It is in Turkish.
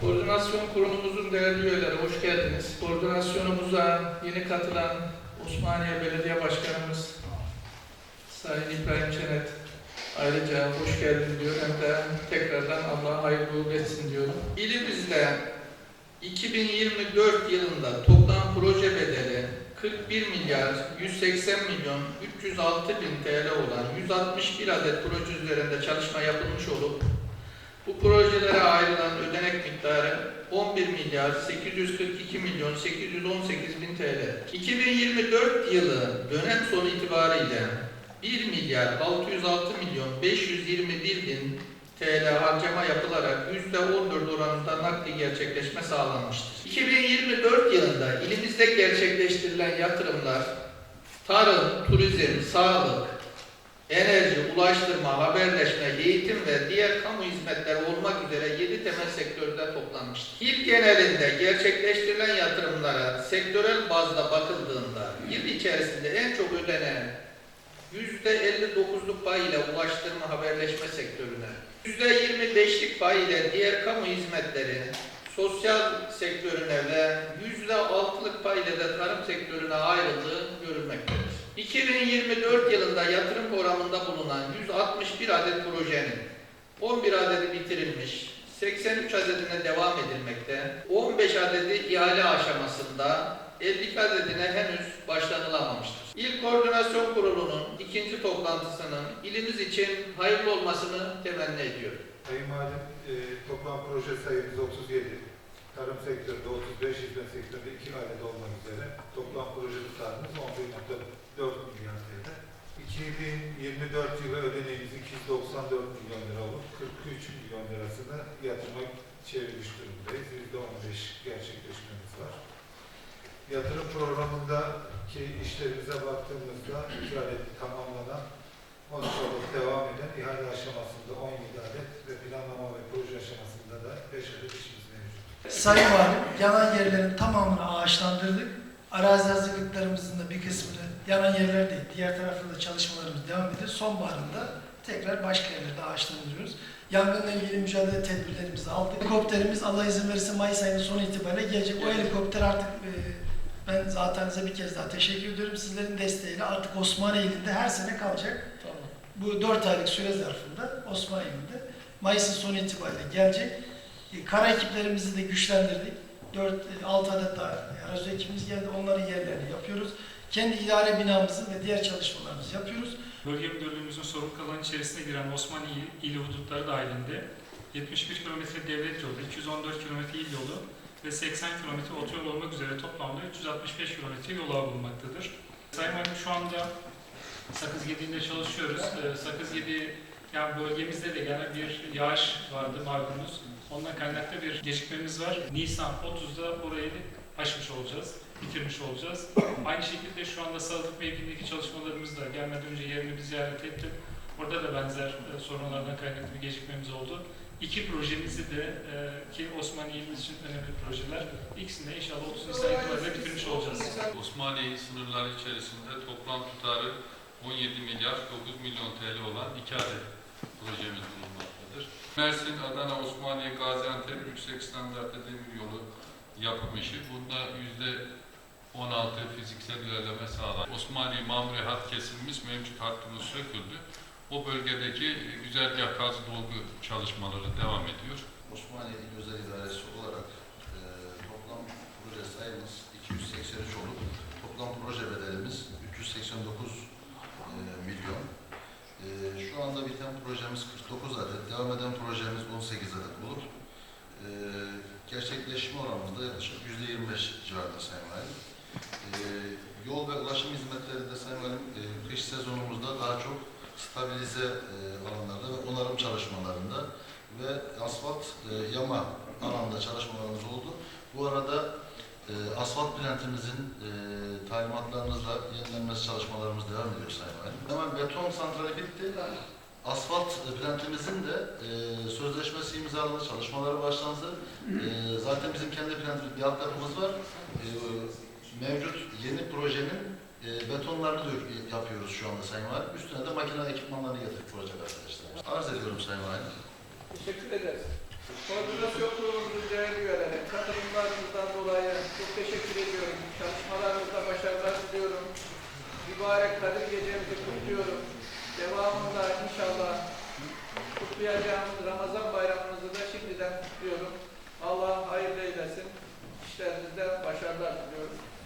Koordinasyon kurulumuzun değerli üyeleri hoş geldiniz. Koordinasyonumuza yeni katılan Osmaniye Belediye Başkanımız Sayın İbrahim Çenet ayrıca hoş geldin diyor. Hem de tekrardan Allah hayırlı uğurlu etsin diyorum. İlimizde 2024 yılında toplam proje bedeli 41 milyar 180 milyon 306 bin TL olan 161 adet proje üzerinde çalışma yapılmış olup bu projelere ayrılan ödenek miktarı 11 milyar 842 milyon 818 bin TL. 2024 yılı dönem sonu itibariyle 1 milyar 606 milyon 521 bin TL harcama yapılarak %14 oranında nakli gerçekleşme sağlanmıştır. 2024 yılında ilimizde gerçekleştirilen yatırımlar tarım, turizm, sağlık, enerji, ulaştırma, haberleşme, eğitim ve diğer kamu hizmetleri olmak üzere 7 temel sektörde toplanmıştır. Yıl genelinde gerçekleştirilen yatırımlara sektörel bazda bakıldığında yıl içerisinde en çok ödenen %59'luk pay ile ulaştırma haberleşme sektörüne, %25'lik pay ile diğer kamu hizmetleri, sosyal sektörüne ve %6'lık pay ile de tarım sektörüne ayrıldığı görülmektedir. 2024 yılında yatırım programında bulunan 161 adet projenin 11 adedi bitirilmiş, 83 adedine devam edilmekte, 15 adedi ihale aşamasında, 52 adedine henüz başlanılamamıştır. İl Koordinasyon Kurulu'nun ikinci toplantısının ilimiz için hayırlı olmasını temenni ediyorum. Sayın Valim, e, toplam proje sayımız 37. Tarım sektöründe 35, hizmet sektöründe 2 adet olmak üzere toplam proje tutarımız 11.4 milyar TL. 2024 yılı ödeneğimiz 294 milyon lira olup 43 milyon lirasını yatırıma çevirmiş durumdayız. %15 gerçekleşmemiz var. Yatırım programındaki işlerimize baktığımızda 2 adet tamamlanan 13 adet devam eden ihale aşamasında 17 adet ve planlama ve proje aşamasında da 5 adet işimiz mevcut. Sayın Valim, yanan yerlerin tamamını ağaçlandırdık. Arazi hazırlıklarımızın da bir kısmını yanan yerler değil, diğer tarafta da çalışmalarımız devam ediyor. Sonbaharında tekrar başka yerlerde ağaçlandırıyoruz. Yangınla ilgili mücadele tedbirlerimizi aldık. Helikopterimiz Allah izin verirse Mayıs ayının sonu itibariyle gelecek. O helikopter artık e, ben zaten size bir kez daha teşekkür ediyorum. Sizlerin desteğiyle artık Osmaniye ilinde her sene kalacak. Tamam. Bu 4 aylık süre zarfında Osmaniye ilinde Mayıs'ın sonu itibariyle gelecek. E, Kara ekiplerimizi de güçlendirdik. 4-6 adet daha aracı ekibimiz geldi. Onların yerlerini yapıyoruz. Kendi idare binamızı ve diğer çalışmalarımızı yapıyoruz. Bölge Müdürlüğümüzün sorumluluk alanı içerisine giren Osmanlı il, ili hudutları dahilinde 71 kilometre devlet yolu, 214 kilometre il yolu ve 80 kilometre otoyol olmak üzere toplamda 365 kilometre yol ağı bulunmaktadır. Sayın Valim şu anda Sakız Gediği'nde çalışıyoruz. Ee, Sakız Gediği yani bölgemizde de gene bir yağış vardı malumunuz. Ondan kaynaklı bir gecikmemiz var. Nisan 30'da orayı aşmış olacağız, bitirmiş olacağız. Aynı şekilde şu anda Salık mevkiindeki çalışmalarımız da gelmeden önce yerini bir ziyaret ettim. Orada da benzer e, sorunlardan kaynaklı bir gecikmemiz oldu. İki projemizi de e, ki Osmaniye için önemli projeler. İkisini de inşallah 30 Nisan itibariyle bitirmiş olacağız. Osmaniye sınırları içerisinde toplam tutarı 17 milyar 9 milyon TL olan iki adet projemiz bulunmaktadır. Mersin, Adana, Osmaniye, Gaziantep yüksek standartlı demir yolu yapım işi. Bunda yüzde 16 fiziksel ilerleme sağlandı. Osmaniye Mamre hat kesilmiş mevcut hattımız söküldü. O bölgedeki güzergah kazı dolgu çalışmaları devam ediyor. Osmaniye İl Özel İdaresi olarak e, toplam proje sayımız 283 olup toplam proje bedelimiz 389 e, milyon. E, anda biten projemiz 49 adet, devam eden projemiz 18 adet olup e, gerçekleşme oranımız yaklaşık %25 civarında Sayın Valim. E, yol ve ulaşım hizmetleri de Sayın Valim e, kış sezonumuzda daha çok stabilize e, alanlarda ve onarım çalışmalarında ve asfalt e, yama alanda çalışmalarımız oldu. Bu arada e, asfalt plantimizin e, talimatlarımızla yenilenmesi çalışmalarımız devam ediyor Sayın Valim. Hemen beton santrali bitti. Asfalt e, plantimizin de e, sözleşmesi imzalandı, çalışmaları başlandı. E, zaten bizim kendi plantimiz, bir alt yapımız var. E, mevcut yeni projenin e, betonlarını dök, yapıyoruz şu anda Sayın Valim. Üstüne de makine ekipmanlarını getirip proje arkadaşlar. Arz ediyorum Sayın Valim. Teşekkür ederiz. Koordinasyon kurulumuzun değerli üyeleri, katılımlarınızdan dolayı çok teşekkür ediyorum. Çalışmalarınızda başarılar diliyorum. Mübarek Kadir gecemizi kutluyorum. kutlayacağımız Ramazan bayramınızı da şimdiden kutluyorum. Allah hayırlı eylesin. İşlerinizde başarılar diliyorum.